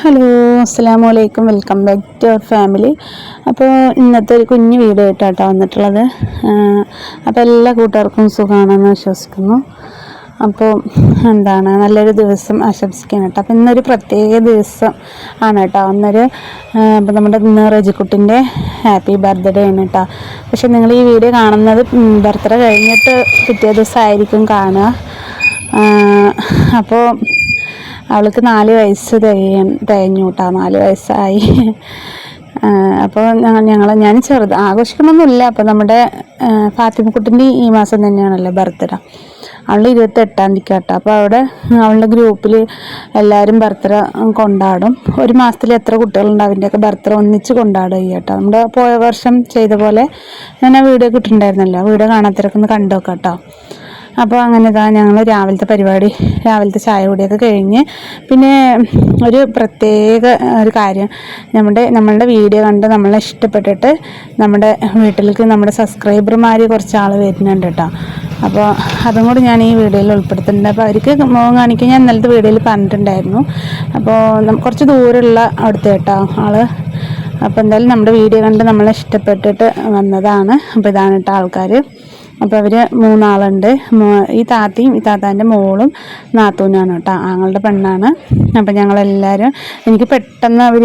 Hello അസ്സാം വലൈക്കും welcome back to our family അപ്പോൾ ഇന്നത്തെ ഒരു കുഞ്ഞു വീഡിയോ ആയിട്ടാട്ടോ വന്നിട്ടുള്ളത്. അപ്പോൾ എല്ലാ കൂട്ടുകാർക്കും സുഖമാണെന്ന് വിശ്വസിക്കുന്നു. അപ്പോൾ എന്താണ് നല്ലൊരു ദിവസം ആശംസിക്കാൻ കേട്ടോ. അപ്പോൾ ഇന്നൊരു പ്രത്യേക ദിവസം ആണ് കേട്ടോ. അന്നൊരു അപ്പോൾ നമ്മുടെ ഇന്ന് റജിക്കുട്ടിന്റെ ഹാപ്പി ബർത്ത്ഡേ ആണ് കേട്ടോ. പക്ഷേ നിങ്ങൾ ഈ വീഡിയോ കാണുന്നത് ബർത്ത്ഡേ കഴിഞ്ഞിട്ട് പിറ്റേ ദിവസമായിരിക്കും കാണുക. അപ്പോൾ അവൾക്ക് നാല് വയസ്സ് തികയും തികഞ്ഞു കൂട്ടാ നാല് വയസ്സായി. അപ്പോൾ ഞങ്ങൾ ഞാൻ ചെറുത് ആഘോഷിക്കണമൊന്നുമില്ല അപ്പോൾ നമ്മുടെ ഫാത്തിമക്കുട്ടിന്റെ ഈ മാസം തന്നെയാണല്ലോ ബർത്ത്ഡേ. അവൾ ഇരുപത്തെട്ടാം തീയതി കേട്ടോ അപ്പോൾ അവിടെ അവളുടെ ഗ്രൂപ്പിൽ എല്ലാവരും ബർത്ത്ഡേ കൊണ്ടാടും. ഒരു മാസത്തിൽ എത്ര കുട്ടികളുണ്ട് അതിന്റെയൊക്കെ ബർത്ത്ഡേ ഒന്നിച്ച് കൊണ്ടാടുക കേട്ടോ നമ്മുടെ പോയ വർഷം ചെയ്ത പോലെ ഞാൻ ആ വീഡിയോ കിട്ടുന്നുണ്ടായിരുന്നല്ലോ വീഡിയോ കാണാത്തിരക്കൊന്ന് ഒന്ന് കണ്ടു കേട്ടോ അപ്പോൾ അങ്ങനെ ഇതാ ഞങ്ങൾ രാവിലത്തെ പരിപാടി രാവിലത്തെ ചായ കൂടിയൊക്കെ കഴിഞ്ഞ് പിന്നെ ഒരു പ്രത്യേക ഒരു കാര്യം. നമ്മുടെ നമ്മളുടെ വീഡിയോ കണ്ട് നമ്മളെ ഇഷ്ടപ്പെട്ടിട്ട് നമ്മുടെ വീട്ടിലേക്ക് നമ്മുടെ സബ്സ്ക്രൈബർമാർ കുറച്ച് ആൾ വരുന്നുണ്ട് കേട്ടോ അപ്പോൾ അതും കൂടി ഞാൻ ഈ വീഡിയോയിൽ ഉൾപ്പെടുത്തുന്നുണ്ട്. അപ്പോൾ അവർക്ക് മുഖം കാണിക്കാൻ ഞാൻ ഇന്നലത്തെ വീഡിയോയിൽ പറഞ്ഞിട്ടുണ്ടായിരുന്നു. അപ്പോൾ കുറച്ച് ദൂരമുള്ള അവിടുത്തെ കേട്ടോ ആൾ അപ്പോൾ എന്തായാലും നമ്മുടെ വീഡിയോ കണ്ട് നമ്മളെ ഇഷ്ടപ്പെട്ടിട്ട് വന്നതാണ്. അപ്പോൾ ഇതാണ് കേട്ടോ ആൾക്കാർ അപ്പോൾ അവർ മൂന്നാളുണ്ട്. ഈ താത്തയും ഈ താത്താന്റെ മോളും നാത്തൂനാണ് കേട്ടോ. ആങ്ങളുടെ പെണ്ണാണ്. അപ്പോൾ ഞങ്ങളെല്ലാവരും എനിക്ക് പെട്ടെന്ന് അവർ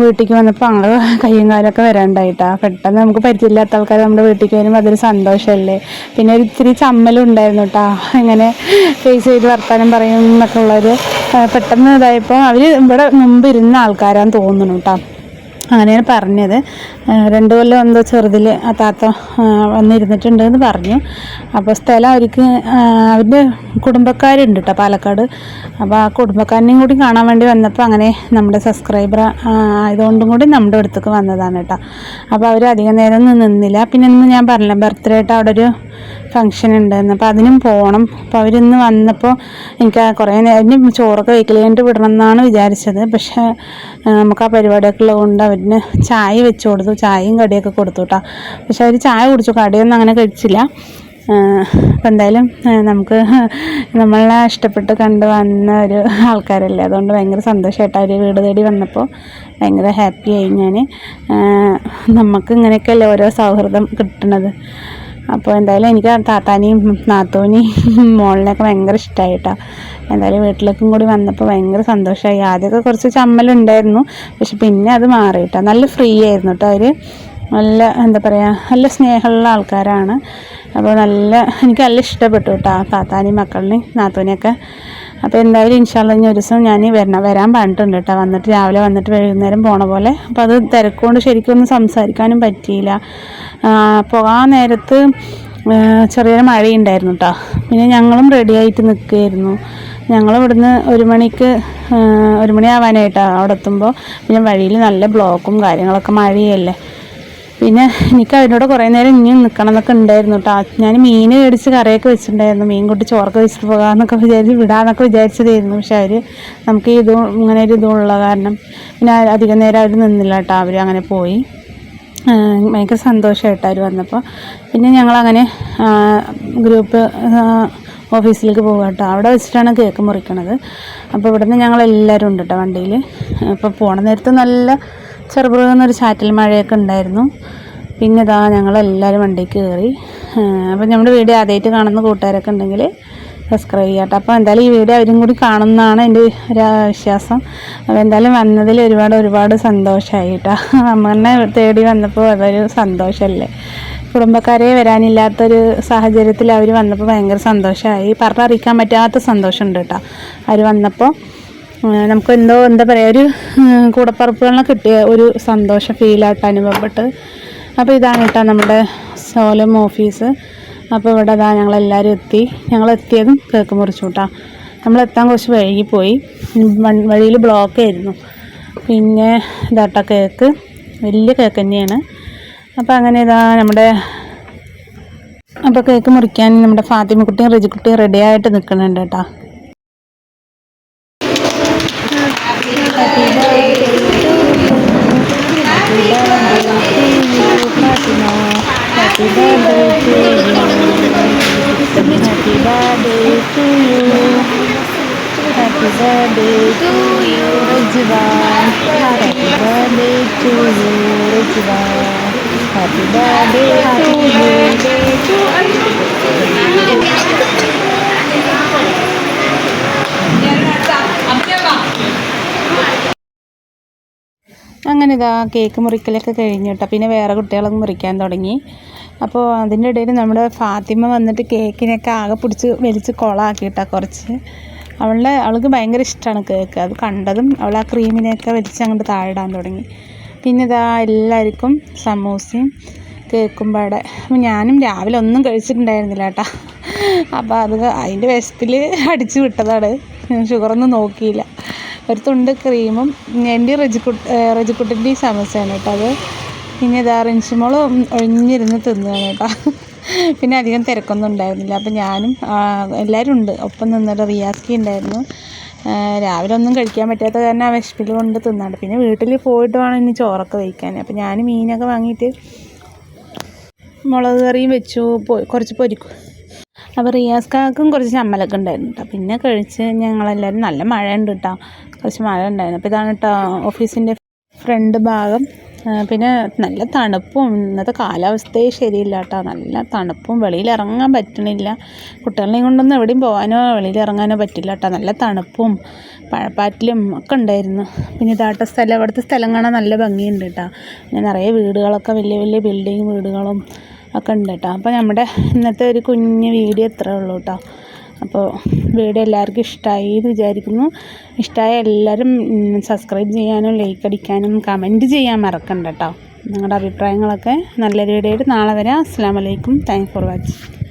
വീട്ടിലേക്ക് വന്നപ്പോൾ ആങ്ങൾ കയ്യും കാലമൊക്കെ വരാണ്ടായിട്ടാ പെട്ടെന്ന് നമുക്ക് പരിചയമില്ലാത്ത ആൾക്കാർ നമ്മുടെ വീട്ടിലേക്ക് വരുമ്പോൾ അതൊരു സന്തോഷമല്ലേ പിന്നെ ഒരു ഇത്തിരി ചമ്മലും ഉണ്ടായിരുന്നു കേട്ടോ ഇങ്ങനെ ഫേസ് ചെയ്ത് വർത്താനം പറയും എന്നൊക്കെ ഉള്ളൊരു പെട്ടെന്ന് ഇതായപ്പോൾ അവർ ഇവിടെ മുമ്പ് ഇരുന്ന ആൾക്കാരാന്ന് തോന്നുന്നു കേട്ടോ അങ്ങനെയാണ് പറഞ്ഞത്. രണ്ട് കൊല്ലം എന്തോ ചെറുതിൽ ആ താത്ത വന്നിരുന്നിട്ടുണ്ട് എന്ന് പറഞ്ഞു. അപ്പോൾ സ്ഥലം അവർക്ക് അവരുടെ കുടുംബക്കാരുണ്ട് കേട്ടോ പാലക്കാട്. അപ്പോൾ ആ കുടുംബക്കാരനെയും കൂടി കാണാൻ വേണ്ടി വന്നപ്പോൾ അങ്ങനെ നമ്മുടെ സബ്സ്ക്രൈബർ ആയതുകൊണ്ടും കൂടി നമ്മുടെ അടുത്തേക്ക് വന്നതാണ് കേട്ടോ അപ്പോൾ അവർ അധികം നേരം നിന്നില്ല. പിന്നെ ഇന്ന് ഞാൻ പറഞ്ഞില്ല ബർത്ത്ഡേ ആയിട്ട് അവിടെ ഒരു ഫങ്ഷൻ ഉണ്ടായിരുന്നു. അപ്പോൾ അതിനും പോകണം അപ്പോൾ അവരിന്ന് വന്നപ്പോൾ എനിക്ക് കുറേ നേരം ചോറൊക്കെ വെക്കലേണ്ട് വിടണം എന്നാണ് വിചാരിച്ചത്. പക്ഷേ നമുക്ക് ആ പരിപാടിയൊക്കെ ഉള്ളതുകൊണ്ട് അവരിന് ചായ വെച്ച് കൊടുത്തു. ചായയും കടിയൊക്കെ കൊടുത്തു കേട്ടോ പക്ഷെ അവർ ചായ കുടിച്ചു. കടിയൊന്നും അങ്ങനെ കഴിച്ചില്ല. അപ്പം എന്തായാലും നമുക്ക് നമ്മളെ ഇഷ്ടപ്പെട്ട് കണ്ട് വന്ന ഒരു ആൾക്കാരല്ലേ. അതുകൊണ്ട് ഭയങ്കര സന്തോഷമായിട്ട് അവർ വീട് തേടി വന്നപ്പോൾ ഭയങ്കര ഹാപ്പിയായി ഞാൻ നമുക്ക് ഇങ്ങനെയൊക്കെയല്ലേ ഓരോ സൗഹൃദം കിട്ടുന്നത് അപ്പോൾ എന്തായാലും എനിക്ക് താത്താനെയും നാത്തോനെയും മോളിനെയൊക്കെ ഭയങ്കര ഇഷ്ടമായിട്ടാണ് എന്തായാലും വീട്ടിലേക്കും കൂടി വന്നപ്പോൾ ഭയങ്കര സന്തോഷമായി ആദ്യമൊക്കെ കുറച്ച് ചമ്മലുണ്ടായിരുന്നു പക്ഷെ പിന്നെ അത് മാറിയിട്ടോ. നല്ല ഫ്രീ ആയിരുന്നു കേട്ടോ അവർ നല്ല എന്താ പറയുക നല്ല സ്നേഹമുള്ള ആൾക്കാരാണ്. അപ്പോൾ നല്ല എനിക്ക് നല്ല ഇഷ്ടപ്പെട്ടു കേട്ടോ താത്താനെയും മക്കളിനെയും നാത്തോനെയൊക്കെ. അപ്പോൾ എന്തായാലും ഇൻഷാല്ല ഇനി ഒരു ദിവസം ഞാൻ വരണം വരാൻ പറഞ്ഞിട്ടുണ്ട് കേട്ടോ. വന്നിട്ട് രാവിലെ വന്നിട്ട് വൈകുന്നേരം പോണ പോലെ. അപ്പോൾ അത് തിരക്കുകൊണ്ട് ശരിക്കും ഒന്നും സംസാരിക്കാനും പറ്റിയില്ല. അപ്പോൾ ആ നേരത്ത് ചെറിയൊരു മഴയുണ്ടായിരുന്നു കേട്ടോ. പിന്നെ ഞങ്ങളും റെഡിയായിട്ട് നിൽക്കുകയായിരുന്നു. ഞങ്ങൾ ഇവിടുന്ന് ഒരു മണിക്ക് ഒരു മണിയാവാനായിട്ടാണ് അവിടെ എത്തുമ്പോൾ പിന്നെ വഴിയിൽ നല്ല ബ്ലോക്കും കാര്യങ്ങളൊക്കെ മഴയല്ലേ. പിന്നെ എനിക്ക് അതിനോട് കുറേ നേരം ഇനിയും നിൽക്കണം എന്നൊക്കെ ഉണ്ടായിരുന്നു കേട്ടോ ഞാൻ മീൻ മേടിച്ച് കറിയൊക്കെ വെച്ചിട്ടുണ്ടായിരുന്നു. മീൻ കൂട്ടി ചോറൊക്കെ വെച്ചിട്ട് പോകാമെന്നൊക്കെ വിചാരിച്ച് വിടാമെന്നൊക്കെ വിചാരിച്ചതായിരുന്നു. പക്ഷെ അവർ നമുക്ക് ഇത് ഇങ്ങനെ ഒരു ഇതുള്ള കാരണം പിന്നെ അധികം നേരം അവർ നിന്നില്ല കേട്ടോ അവർ അങ്ങനെ പോയി. ഭയങ്കര സന്തോഷമായിട്ട് അവർ വന്നപ്പോൾ പിന്നെ ഞങ്ങളങ്ങനെ ഗ്രൂപ്പ് ഓഫീസിലേക്ക് പോകുക കേട്ടോ അവിടെ വെച്ചിട്ടാണ് കേക്ക് മുറിക്കണത്. അപ്പോൾ ഇവിടുന്ന് ഞങ്ങളെല്ലാവരും ഉണ്ട് കേട്ടോ വണ്ടിയിൽ അപ്പോൾ പോണ നേരത്ത് നല്ല ചെറുപുറന്നൊരു ചാറ്റൽ മഴയൊക്കെ ഉണ്ടായിരുന്നു. പിന്നെ ഇതാ ഞങ്ങളെല്ലാവരും വണ്ടിക്ക് കയറി. അപ്പം നമ്മുടെ വീഡിയോ ആദ്യമായിട്ട് കാണുന്ന കൂട്ടുകാരൊക്കെ ഉണ്ടെങ്കിൽ സബ്സ്ക്രൈബ് ചെയ്യാട്ടോ. അപ്പോൾ എന്തായാലും ഈ വീഡിയോ അവരും കൂടി കാണുന്നതാണ് എന്റെ ഒരു വിശ്വാസം അപ്പോൾ എന്തായാലും വന്നതിൽ ഒരുപാട് ഒരുപാട് സന്തോഷമായി കേട്ടോ അമ്മനെ തേടി വന്നപ്പോൾ അതൊരു സന്തോഷമല്ലേ കുടുംബക്കാരെ വരാനില്ലാത്തൊരു സാഹചര്യത്തിൽ അവർ വന്നപ്പോൾ ഭയങ്കര സന്തോഷമായി പറഞ്ഞറിയിക്കാൻ പറ്റാത്ത സന്തോഷമുണ്ട് കേട്ടോ. അവർ വന്നപ്പോൾ നമുക്ക് എന്തോ എന്താ പറയുക ഒരു കൂടപ്പറപ്പുകളിനെ കിട്ടിയ ഒരു സന്തോഷം ഫീലായിട്ട് അനുഭവപ്പെട്ട് അപ്പോൾ ഇതാണ് കേട്ടോ നമ്മുടെ സോലം ഓഫീസ്. അപ്പോൾ ഇവിടെ അതാ ഞങ്ങളെല്ലാവരും എത്തി. ഞങ്ങൾ എത്തിയതും കേക്ക് മുറിച്ചു കേട്ടോ. നമ്മൾ എത്താൻ കുറച്ച് വൈകിപ്പോയി. വഴിയിൽ ബ്ലോക്ക് ആയിരുന്നു. പിന്നെ ഇതാട്ടോ കേക്ക്. വലിയ കേക്ക് തന്നെയാണ്. അപ്പോൾ അങ്ങനെ ഇതാ നമ്മുടെ അപ്പോൾ കേക്ക് മുറിക്കാൻ നമ്മുടെ ഫാത്തിമക്കുട്ടിയും റിജിക്കുട്ടിയും റെഡിയായിട്ട് നിൽക്കുന്നുണ്ട് കേട്ടോ. Happy birthday to you, Rajwa. Happy birthday to you Rijwa happy birthday to you അങ്ങനെ ഇതാ കേക്ക് മുറിക്കലൊക്കെ കഴിഞ്ഞു കേട്ടോ പിന്നെ വേറെ കുട്ടികളൊക്കെ മുറിക്കാൻ തുടങ്ങി അപ്പോൾ അതിന്റെ ഇടയിൽ നമ്മുടെ ഫാത്തിമ വന്നിട്ട് കേക്കിനൊക്കെ ആകെ പിടിച്ച് വലിച്ച് കൊളാക്കിയിട്ടാ കുറച്ച് അവളുടെ അവൾക്ക് ഭയങ്കര ഇഷ്ടമാണ് കേക്ക്. അത് കണ്ടതും അവൾ ആ ക്രീമിനെയൊക്കെ വലിച്ച് അങ്ങോട്ട് താഴെടാൻ തുടങ്ങി. പിന്നെ ഇതാ എല്ലാവർക്കും സമൂസയും കേക്കും പാടെ. അപ്പം ഞാനും രാവിലെ ഒന്നും കഴിച്ചിട്ടുണ്ടായിരുന്നില്ല കേട്ടോ. അപ്പോൾ അത് അതിന്റെ വിശപ്പിൽ അടിച്ചു വിട്ടതാണ്. ഷുഗറൊന്നും നോക്കിയില്ല. ഒരു തുണ്ട് ക്രീമും എന്റെ റജിക്കുട്ട് റജിക്കുട്ടിന്റെയും സമൂസയാണ് കേട്ടോ അത്. പിന്നെ ഇതാ റിഞ്ചുമോളും ഒഴിഞ്ഞിരുന്ന് തിന്നുകയാണ് കേട്ടോ. പിന്നെ അധികം തിരക്കൊന്നും ഉണ്ടായിരുന്നില്ല. അപ്പം ഞാനും എല്ലാവരും ഉണ്ട്. ഒപ്പം നിന്നിട്ട് റിയാസ്കി ഉണ്ടായിരുന്നു. രാവിലെ ഒന്നും കഴിക്കാൻ പറ്റാത്ത കാരണം വിശപ്പിൽ കൊണ്ട് തിന്നാണ്ട്. പിന്നെ വീട്ടിൽ പോയിട്ട് വേണം ഇനി ചോറൊക്കെ വയ്ക്കാൻ അപ്പം ഞാൻ മീനൊക്കെ വാങ്ങിയിട്ട് മുളക് കറിയും വെച്ചു. കുറച്ച് പൊരിക്കും. അപ്പോൾ റിയാസ്കാക്കും കുറച്ച് ചമ്മലൊക്കെ ഉണ്ടായിരുന്നു കേട്ടോ പിന്നെ കഴിച്ച് ഞങ്ങളെല്ലാവരും നല്ല മഴ ഉണ്ട് കേട്ടോ കുറച്ച് മഴ ഉണ്ടായിരുന്നു. അപ്പോൾ ഇതാണ് കേട്ടോ ഓഫീസിന്റെ ഫ്രണ്ട് ഭാഗം. പിന്നെ നല്ല തണുപ്പും ഇന്നത്തെ കാലാവസ്ഥയെ ശരിയില്ല കേട്ടോ. നല്ല തണുപ്പും വെളിയിൽ ഇറങ്ങാൻ പറ്റണില്ല. കുട്ടികളെയും കൊണ്ടൊന്നും എവിടെയും പോകാനോ വെളിയിൽ ഇറങ്ങാനോ പറ്റില്ല കേട്ടോ. നല്ല തണുപ്പും പഴപ്പാറ്റിലും ഒക്കെ ഉണ്ടായിരുന്നു. പിന്നെ ഇതാട്ട സ്ഥലം ഇവിടുത്തെ സ്ഥലം കാണാൻ നല്ല ഭംഗിയുണ്ട് കേട്ടോ. പിന്നെ നിറയെ വീടുകളൊക്കെ വലിയ വലിയ ബിൽഡിങ് വീടുകളും ഒക്കെ ഉണ്ട് കേട്ടോ. അപ്പോൾ നമ്മുടെ ഇന്നത്തെ ഒരു കുഞ്ഞ് വീഡിയോ ഇത്രേ ഉള്ളൂ കേട്ടോ. അപ്പോൾ വീഡിയോ എല്ലാവർക്കും ഇഷ്ടമായി എന്ന് വിചാരിക്കുന്നു. ഇഷ്ടമായ എല്ലാവരും സബ്സ്ക്രൈബ് ചെയ്യാനും ലൈക്ക് അടിക്കാനും കമന്റ് ചെയ്യാൻ മറക്കണ്ട കേട്ടോ. നിങ്ങളുടെ അഭിപ്രായങ്ങളൊക്കെ നല്ലൊരു വീഡിയോയിൽ നാളെ വരാം. അസ്സാം വലൈക്കും താങ്ക്സ് ഫോർ വാച്ചിങ്